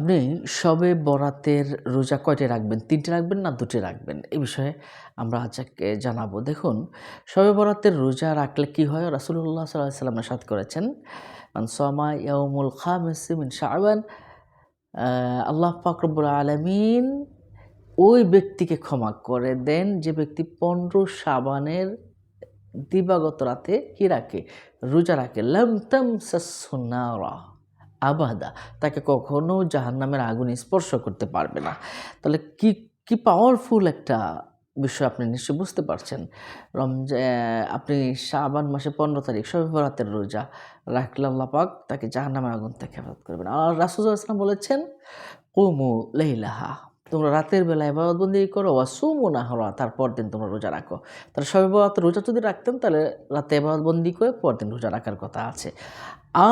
আপনি সবে বরাতের রোজা কয়টি রাখবেন? তিনটে রাখবেন না দুটি রাখবেন? এই বিষয়ে আমরা আজকে জানাব। দেখুন, সবে বরাতের রোজা রাখলে কি হয়? রাসুল্লাহ সাল্লাহ সাল্লাম সাদ করেছেন। মান সমা ইয়ামুল খামিস মিন শাহবান আল্লাহ ফাকরবুল আলমিন ওই ব্যক্তিকে ক্ষমা করে দেন। যে ব্যক্তি পনেরো সাবানের দিবাগত রাতে কি রাখে? রোজা রাখে। লামতাম সাসুনারা আবাদা, তাকে কখনো জাহান্নামের আগুন স্পর্শ করতে পারবে না। তাহলে কি কি পাওয়ারফুল একটা বিষয় আপনি নিশ্চয়ই বুঝতে পারছেন। রমজা আপনি শাবান মাসে পনেরো তারিখ সবে রোজা রাখলে আল্লাহ পাক তাকে জাহান্নামের আগুন থেকে হেফাজত করবেন। আর রাসুল ইসলাম বলেছেন, কুমু লেইলাহা তোমরা রাতের বেলা এবাদতবন্দি করো সুমু না হওয়া তারপর দিন তোমরা রোজা রাখো। তাহলে সবে বরাত রোজা যদি রাখতেন, তাহলে রাতে এবাদতবন্দি করে পরদিন রোজা রাখার কথা আছে।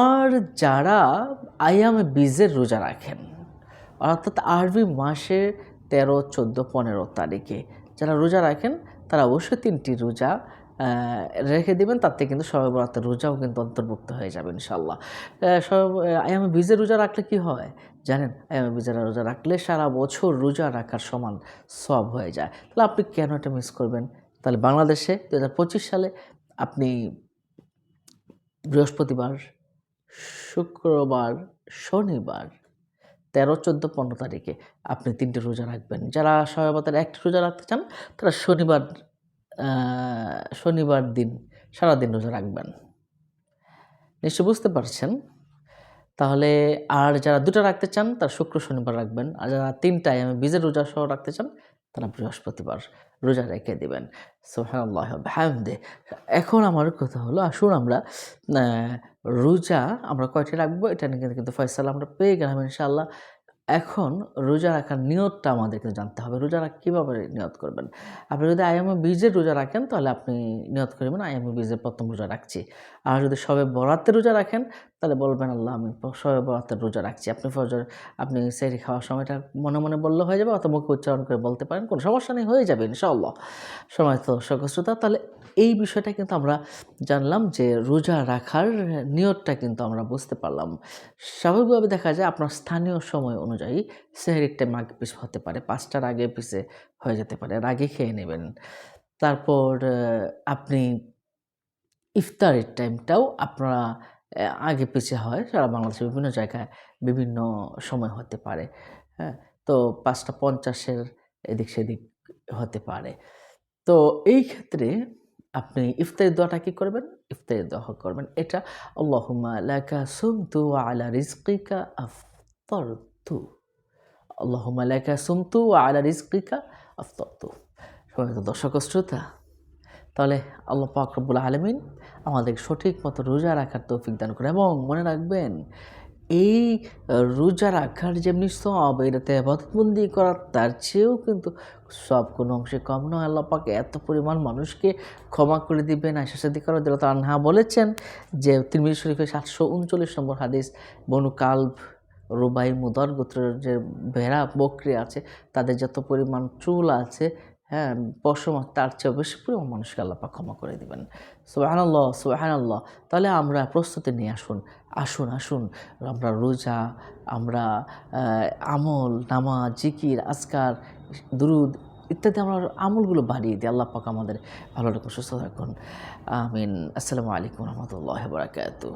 আর যারা আয়ামে বীজের রোজা রাখেন, অর্থাৎ আরবি মাসে তেরো, চোদ্দ, পনেরো তারিখে যারা রোজা রাখেন, তারা অবশ্যই তিনটি রোজা রেখে দেবেন তাতে কিন্তু সবে বরাতের রোজাও কিন্তু অন্তর্ভুক্ত হয়ে যাবে ইনশাল্লাহ সব আয়ামে বীজের রোজা রাখলে কি হয়? জানেন, আয়ামে বীজের রোজা রাখলে সারা বছর রোজা রাখার সমান সব হয়ে যায়। তাহলে আপনি কেন এটা মিস করবেন? তাহলে বাংলাদেশে দু হাজার পঁচিশ সালে আপনি বৃহস্পতিবার, শুক্রবার, শনিবার, তেরো, চোদ্দ, পনেরো তারিখে আপনি তিনটে রোজা রাখবেন। যারা সবাই একটি রোজা রাখতে চান, তারা শনিবার শনিবার দিন, সারাদিন রোজা রাখবেন। নিশ্চয় বুঝতে পারছেন? তাহলে আর যারা দুটো রাখতে চান, তারা শুক্র শনিবার রাখবেন। আর যারা তিনটায় আমি বীজের রোজা সহ রাখতে চান, তারা বৃহস্পতিবার রোজা রেখে দেবেন। সোহানাল্লাহ হ্যামদে এখন আমার কথা হলো, আসুন আমরা রোজা আমরা কয়টি রাখব? এটা নিয়ে কিন্তু ফয়সালা আমরা পেয়ে গেলাম ইনশাআল্লাহ। এখন রোজা রাখার নিয়তটা আমাদের আমাদেরকে জানতে হবে। রোজা রাখ কীভাবে নিয়ত করবেন? আপনি যদি আয়ামে বীজের রোজা রাখেন, তাহলে আপনি নিয়ত করবেন, আয়ামে বীজের প্রথম রোজা রাখছি। আর যদি সবে বরাতে রোজা রাখেন তাহলে বলবেন, আল্লাহ, আমি সবে বরাতের রোজা রাখছি। আপনি ফজর, আপনি সেরি খাওয়ার সময়টা মনে মনে বললে হয়ে যাবে অথবা মুখে উচ্চারণ করে বলতে পারেন, কোনো সমস্যা নেই, হয়ে যাবে ইনশাআল্লাহ। সময় তো সকশ্রতা তাহলে এই বিষয়টা কিন্তু আমরা জানলাম যে রোজা রাখার নিয়তটা কিন্তু আমরা বুঝতে পারলাম। স্বাভাবিকভাবে দেখা যায় আপনার স্থানীয় সময় অনুযায়ী সেহেরির টাইম আগে পিছ হতে পারে, পাঁচটার আগে পিছে হয়ে যেতে পারে আগে খেয়ে নেবেন। তারপর আপনি ইফতারের টাইমটাও আপনারা আগে পিছিয়ে হয় সারা বাংলাদেশের বিভিন্ন জায়গায় বিভিন্ন সময় হতে পারে। হ্যাঁ তো পাঁচটা পঞ্চাশের এদিক সেদিক হতে পারে। তো এই ক্ষেত্রে আপনি ইফতারি দোয়াটা কী করবেন? ইফতারি দোয়া করবেন। এটা আল্লাহুম্মা লাকা সুমতু আলা রিজকিকা আফতারতু। আল্লাহুম্মা লাকা সুমতু আলা রিজকিকা আফতারতু। তো দর্শক শ্রোতা তাহলে আল্লাহ পাক রব্বুল আলমিন আমাদের সঠিক মতো রোজা রাখার তৌফিক দান করে এবং মনে রাখবেন, এই রোজা রাখার যেমনি সব, এটাতে আবাদতবন্দি করার তার চেয়েও কিন্তু সব কোনো অংশে কম নয়। আল্লাহ এত পরিমাণ মানুষকে ক্ষমা করে দিবেন। আশাসাদি করা দিল আনহা বলেছেন যে, তিরমিজ শরীফের সাতশো উনচল্লিশ নম্বর হাদিস, বনু কাল্ব, রুবাই মুদর গোত্রের যে ভেড়া, বকরি আছে, তাদের যত পরিমাণ চুল আছে হ্যাঁ তার চেয়েও বেশি পুরো মানুষকে আল্লাপা ক্ষমা করে দেবেন। সুবাহান আল্লাহ তাহলে আমরা প্রস্তুতি নিয়ে আসুন আসুন আসুন। আমরা রোজা, আমরা আমল, নামাজ, জিকির, আজকার, দুরুদ ইত্যাদি আমরা আমলগুলো বাড়িয়ে দিই। আল্লাহ পাক আমাদের ভালো রকম সুস্থ থাকুন আমিন। আসসালামু আলাইকুম রহমতুল্লাহ বরাকাতু